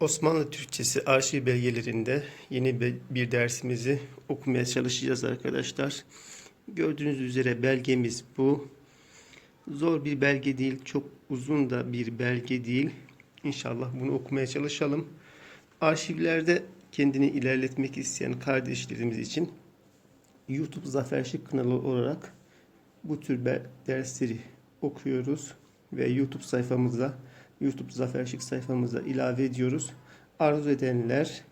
Osmanlı Türkçesi arşiv belgelerinde yeni bir dersimizi okumaya çalışacağız arkadaşlar. Gördüğünüz üzere belgemiz bu. Zor bir belge değil, çok uzun da bir belge değil. İnşallah bunu okumaya çalışalım. Arşivlerde kendini ilerletmek isteyen kardeşlerimiz için YouTube Zafer Şık kanalı olarak bu tür dersleri okuyoruz ve YouTube sayfamıza, YouTube Zafer Şık sayfamıza ilave ediyoruz. Arzu edenler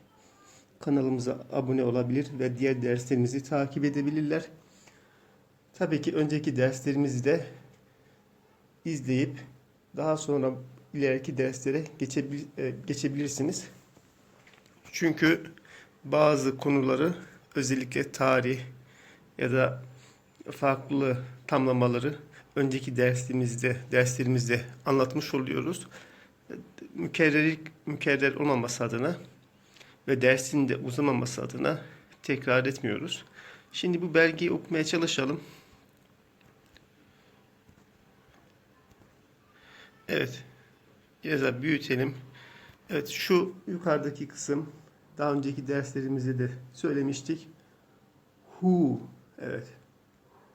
kanalımıza abone olabilir ve diğer derslerimizi takip edebilirler. Tabii ki önceki derslerimizi de izleyip daha sonra ileriki derslere geçebil- e, geçebilirsiniz. Çünkü bazı konuları özellikle tarih ya da farklı tamlamaları önceki dersimizde derslerimizde anlatmış oluyoruz. Mükerrerlik mükerrer olmaması adına ve dersin de uzamaması adına tekrar etmiyoruz. Şimdi bu belgeyi okumaya çalışalım. Evet. Biraz daha büyütelim. Evet şu yukarıdaki kısım daha önceki derslerimizde de söylemiştik. Who. Evet.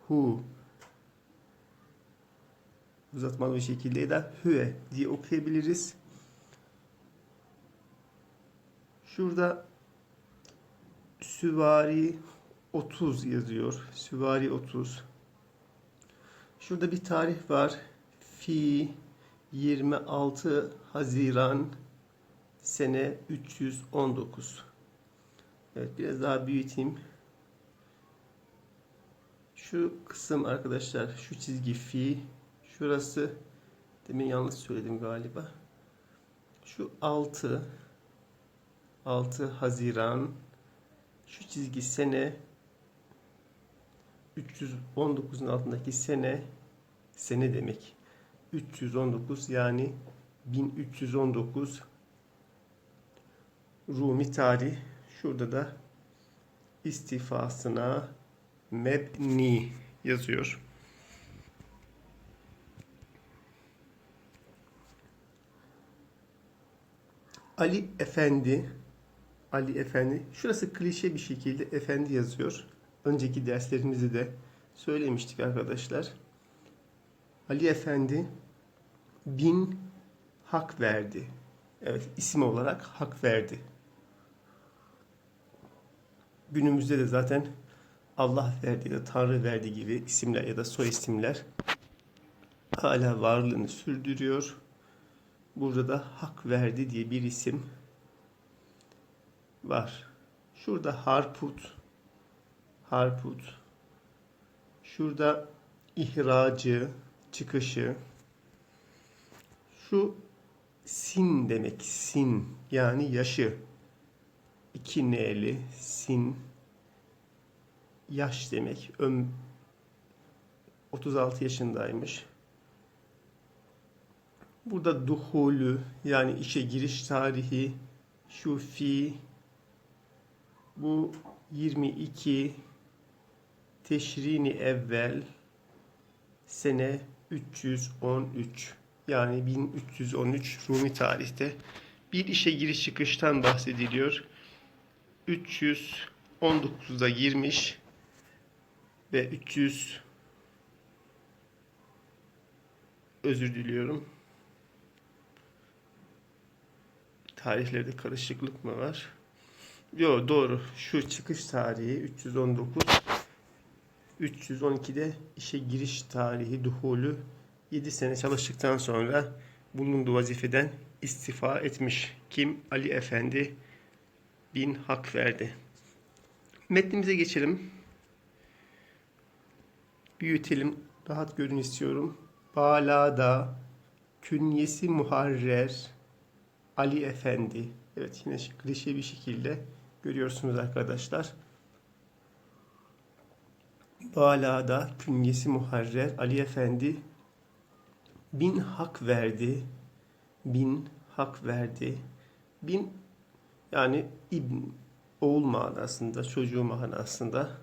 Who. Uzatmalı bir şekilde da hüe diye okuyabiliriz. Şurada süvari 30 yazıyor. Süvari 30. Şurada bir tarih var. Fi 26 Haziran sene 319. Evet biraz daha büyüteyim. Şu kısım arkadaşlar şu çizgi fi şurası demin yanlış söyledim galiba. Şu 6 6 Haziran şu çizgi sene 319'un altındaki sene sene demek. 319 yani 1319 Rumi tarih. Şurada da istifasına mebni yazıyor. Ali Efendi Ali Efendi şurası klişe bir şekilde efendi yazıyor. Önceki derslerimizde de söylemiştik arkadaşlar. Ali Efendi bin hak verdi. Evet isim olarak hak verdi. Günümüzde de zaten Allah verdi ya da Tanrı verdi gibi isimler ya da soy isimler hala varlığını sürdürüyor. Burada da hak verdi diye bir isim var. Şurada Harput, Harput. Şurada ihracı, çıkışı. Şu sin demek, sin yani yaşı. İki n'li sin yaş demek. Öm 36 yaşındaymış. Burada duhulü yani işe giriş tarihi şu fi bu 22 teşrini evvel sene 313 yani 1313 Rumi tarihte bir işe giriş çıkıştan bahsediliyor. 319'da girmiş ve 300 özür diliyorum. Tarihlerde karışıklık mı var? Yo doğru. Şu çıkış tarihi 319. 312'de işe giriş tarihi duhulü 7 sene çalıştıktan sonra bulunduğu vazifeden istifa etmiş. Kim? Ali Efendi bin hak verdi. Metnimize geçelim. Büyütelim. Rahat görün istiyorum. Balada künyesi muharrer Ali Efendi. Evet yine klişe bir şekilde görüyorsunuz arkadaşlar. Balada künyesi muharrer Ali Efendi bin hak verdi. Bin hak verdi. Bin yani ibn oğul manasında, çocuğu manasında.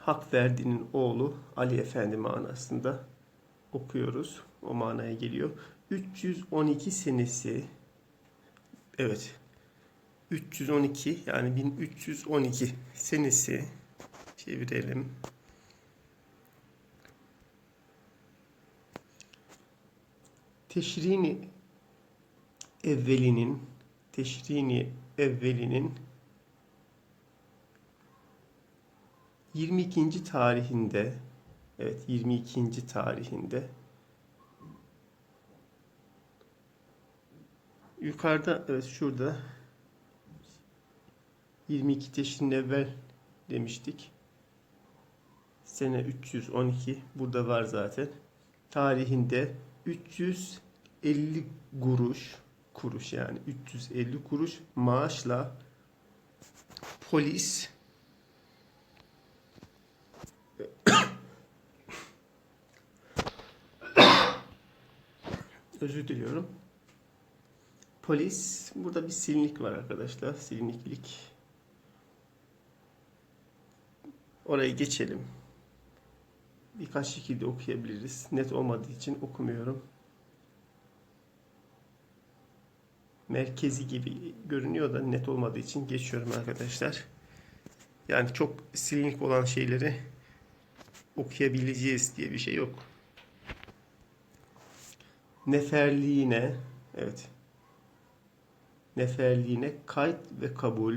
Hak verdiğinin oğlu Ali Efendi manasında okuyoruz. O manaya geliyor. 312 senesi Evet. 312 yani 1312 senesi çevirelim. Teşrini evvelinin teşrini evvelinin 22. tarihinde evet 22. tarihinde yukarıda evet şurada 22 teşrin evvel demiştik. Sene 312 burada var zaten. Tarihinde 350 kuruş kuruş yani 350 kuruş maaşla polis özür diliyorum. Polis burada bir silinlik var arkadaşlar. Silinliklik. Oraya geçelim. Birkaç şekilde okuyabiliriz. Net olmadığı için okumuyorum. merkezi gibi görünüyor da net olmadığı için geçiyorum arkadaşlar. Yani çok silinik olan şeyleri okuyabileceğiz diye bir şey yok. Neferliğine evet. Neferliğine kayıt ve kabul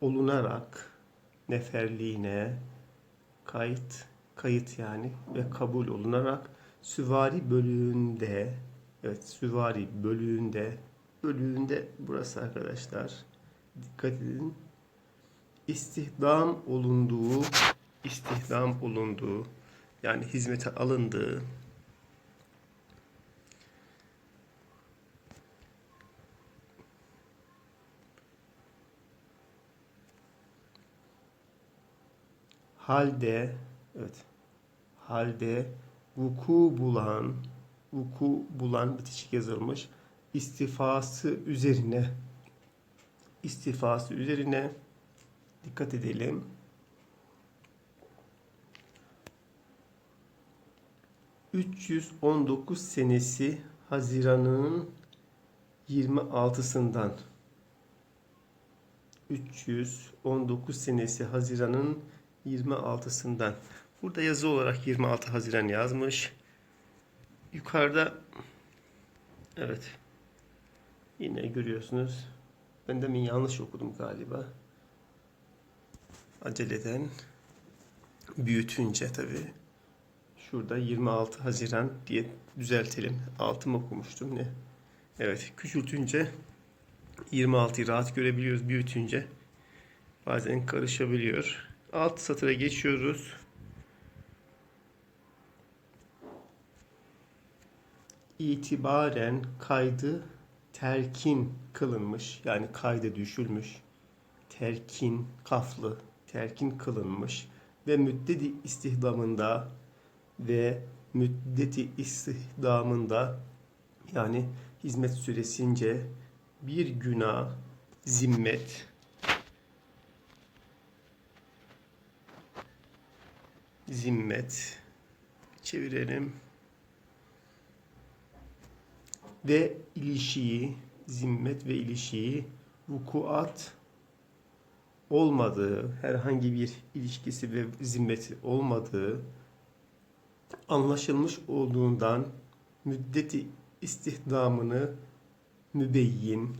olunarak neferliğine kayıt kayıt yani ve kabul olunarak süvari bölüğünde Evet süvari bölüğünde bölüğünde burası arkadaşlar dikkat edin istihdam olunduğu istihdam olunduğu yani hizmete alındığı halde evet. Halde vuku bulan vuku bulan bitişik yazılmış. İstifası üzerine istifası üzerine dikkat edelim. ...319 senesi Haziran'ın 26'sından 319 senesi Haziran'ın 26'sından Burada yazı olarak 26 Haziran yazmış. Yukarıda evet yine görüyorsunuz. Ben de mi yanlış okudum galiba. Aceleden büyütünce tabi. Şurada 26 Haziran diye düzeltelim. Altım okumuştum ne? Evet küçültünce 26'yı rahat görebiliyoruz. Büyütünce bazen karışabiliyor. Alt satıra geçiyoruz. itibaren kaydı terkin kılınmış. Yani kayda düşülmüş. Terkin kaflı, terkin kılınmış ve müddeti istihdamında ve müddeti istihdamında yani hizmet süresince bir günah zimmet zimmet. Çevirelim. Ve ilişiği, zimmet ve ilişiği vukuat olmadığı, herhangi bir ilişkisi ve zimmeti olmadığı anlaşılmış olduğundan müddeti istihdamını mübeyyin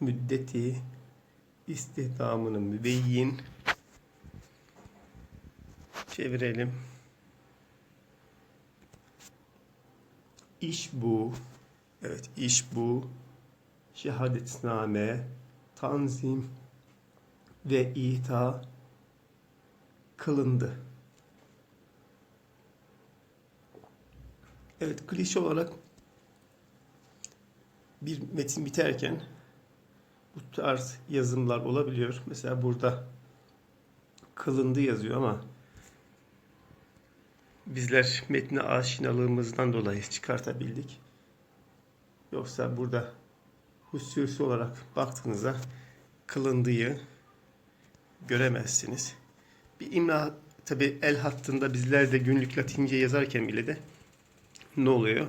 müddeti istihdamını mübeyyin çevirelim. İş bu. Evet iş bu. Şehadetname, tanzim ve ita kılındı. Evet klişe olarak bir metin biterken bu tarz yazımlar olabiliyor. Mesela burada kılındı yazıyor ama bizler metne aşinalığımızdan dolayı çıkartabildik. Yoksa burada hususi olarak baktığınızda kılındığı göremezsiniz. Bir imla tabi el hattında bizler de günlük latince yazarken bile de ne oluyor?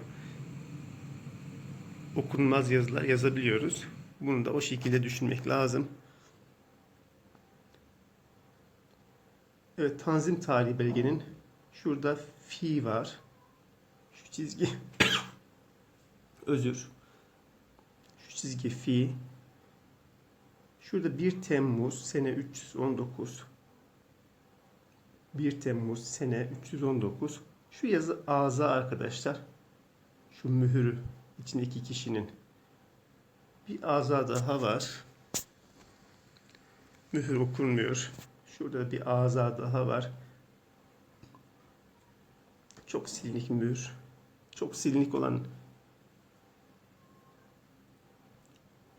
okunmaz yazılar yazabiliyoruz. Bunu da o şekilde düşünmek lazım. Evet, tanzim tarihi belgenin şurada fi var. Şu çizgi özür. Şu çizgi fi. Şurada 1 Temmuz sene 319. 1 Temmuz sene 319. Şu yazı ağza arkadaşlar. Şu mühürü içindeki kişinin. Bir ağza daha var. Mühür okunmuyor. Şurada bir ağza daha var. Çok silinik mühür. Çok silinik olan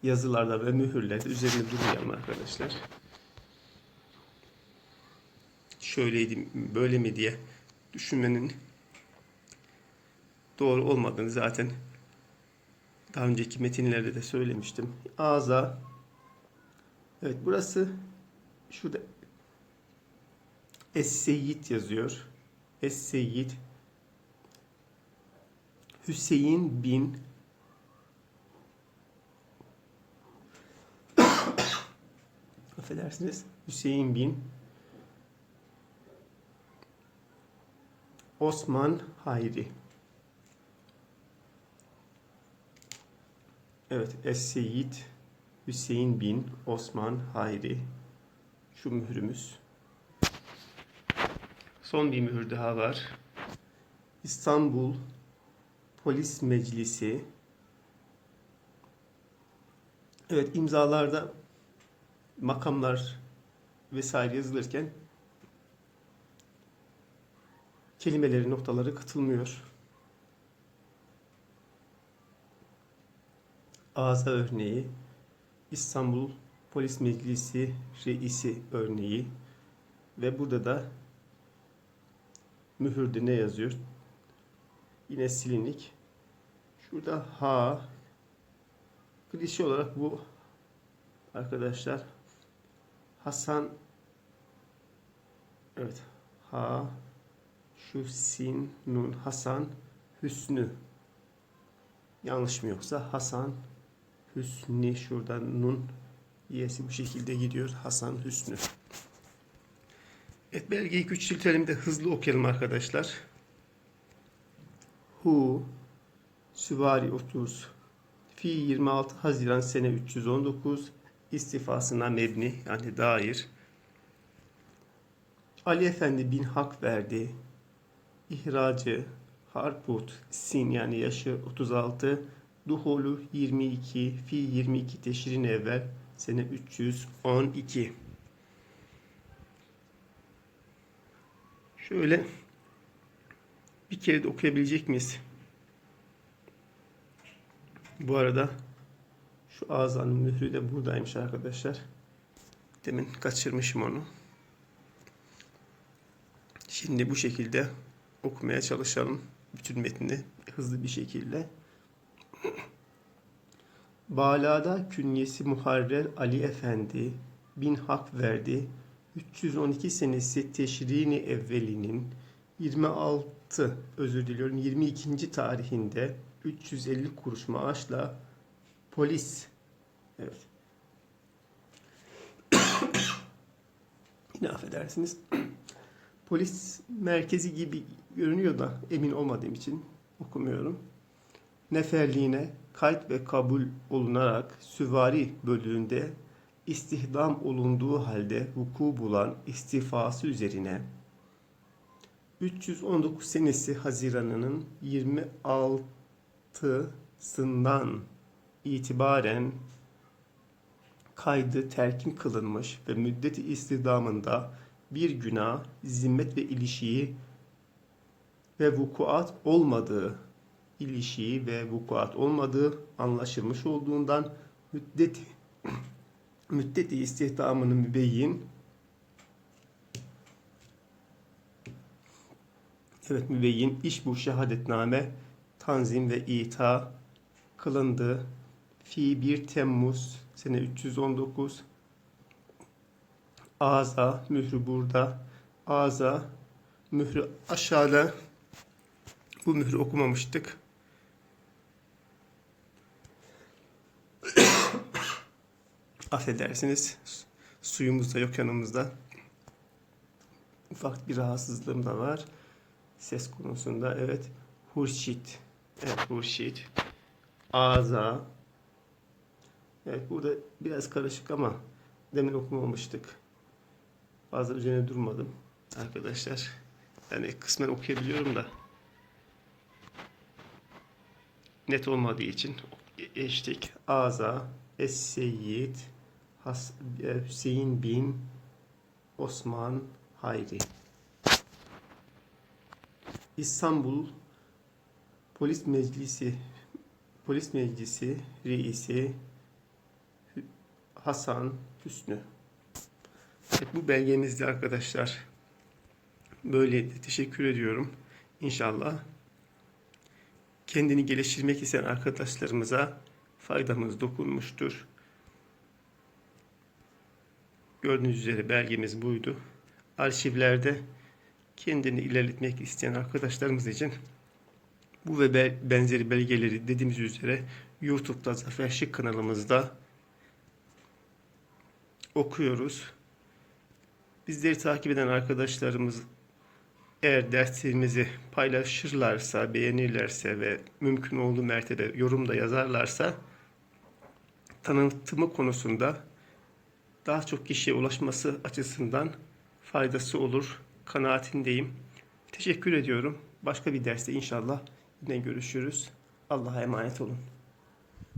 yazılarda ve mühürlerde üzerinde durmayalım arkadaşlar. Şöyleydi, böyle mi diye düşünmenin doğru olmadığını zaten daha önceki metinlerde de söylemiştim. Ağza Evet burası şurada Es-Seyyid yazıyor. Es-Seyyid Hüseyin bin affedersiniz Hüseyin bin Osman Hayri Evet Es-Seyyid Hüseyin bin Osman Hayri şu mührümüz. Son bir mühür daha var. İstanbul Polis Meclisi. Evet imzalarda makamlar vesaire yazılırken kelimeleri, noktaları katılmıyor. Ağza örneği, İstanbul Polis Meclisi Reisi örneği ve burada da mühürde ne yazıyor? Yine silinik. Şurada H. Klişe olarak bu arkadaşlar. Hasan. Evet. H. Şu sin nun Hasan Hüsnü. Yanlış mı yoksa Hasan Hüsnü şuradan nun y'si bu şekilde gidiyor. Hasan Hüsnü. Evet belgeyi küçültelim de hızlı okuyalım arkadaşlar. Hu Süvari 30 Fi 26 Haziran sene 319 istifasına mebni yani dair. Ali Efendi bin hak verdi. İhracı Harput Sin yani yaşı 36 Duhulu 22 Fi 22 teşrin evvel sene 312 Şöyle bir kere de okuyabilecek miyiz? Bu arada şu ağzanın mührü de buradaymış arkadaşlar. Demin kaçırmışım onu. Şimdi bu şekilde okumaya çalışalım. Bütün metni hızlı bir şekilde. Balada künyesi Muharrer Ali Efendi bin hak verdi. 312 senesi Teşrini evvelinin 26 özür diliyorum 22. tarihinde 350 kuruş maaşla polis evet yine affedersiniz polis merkezi gibi görünüyor da emin olmadığım için okumuyorum. Neferliğine kayıt ve kabul olunarak süvari bölüğünde istihdam olunduğu halde vuku bulan istifası üzerine 319 senesi Haziran'ının 26'sından itibaren kaydı terkin kılınmış ve müddeti istihdamında bir günah, zimmet ve ilişiği ve vukuat olmadığı ilişiği ve vukuat olmadığı anlaşılmış olduğundan müddeti müddeti istihdamını mübeyyin Evet mübeyyin iş bu şehadetname tanzim ve ita kılındı. Fi 1 Temmuz sene 319 Aza mührü burada. Aza mührü aşağıda. Bu mührü okumamıştık. Affedersiniz. Suyumuz da yok yanımızda. Ufak bir rahatsızlığım da var. Ses konusunda evet. Hurşit. Evet Hurşit. Aza. Evet burada biraz karışık ama demin okumamıştık. Fazla üzerine durmadım arkadaşlar. Yani kısmen okuyabiliyorum da net olmadığı için geçtik. Aza, Es-Seyyid, Hüseyin bin Osman Hayri. İstanbul Polis Meclisi Polis Meclisi Reisi Hasan Hüsnü. Evet, bu belgemizde arkadaşlar. Böyle teşekkür ediyorum. İnşallah kendini geliştirmek isteyen arkadaşlarımıza faydamız dokunmuştur. Gördüğünüz üzere belgemiz buydu. Arşivlerde kendini ilerletmek isteyen arkadaşlarımız için bu ve be- benzeri belgeleri dediğimiz üzere YouTube'da Zafer Şık kanalımızda okuyoruz. Bizleri takip eden arkadaşlarımız eğer derslerimizi paylaşırlarsa, beğenirlerse ve mümkün olduğu mertebe yorumda yazarlarsa tanıtımı konusunda daha çok kişiye ulaşması açısından faydası olur kanaatindeyim. Teşekkür ediyorum. Başka bir derste inşallah yine görüşürüz. Allah'a emanet olun.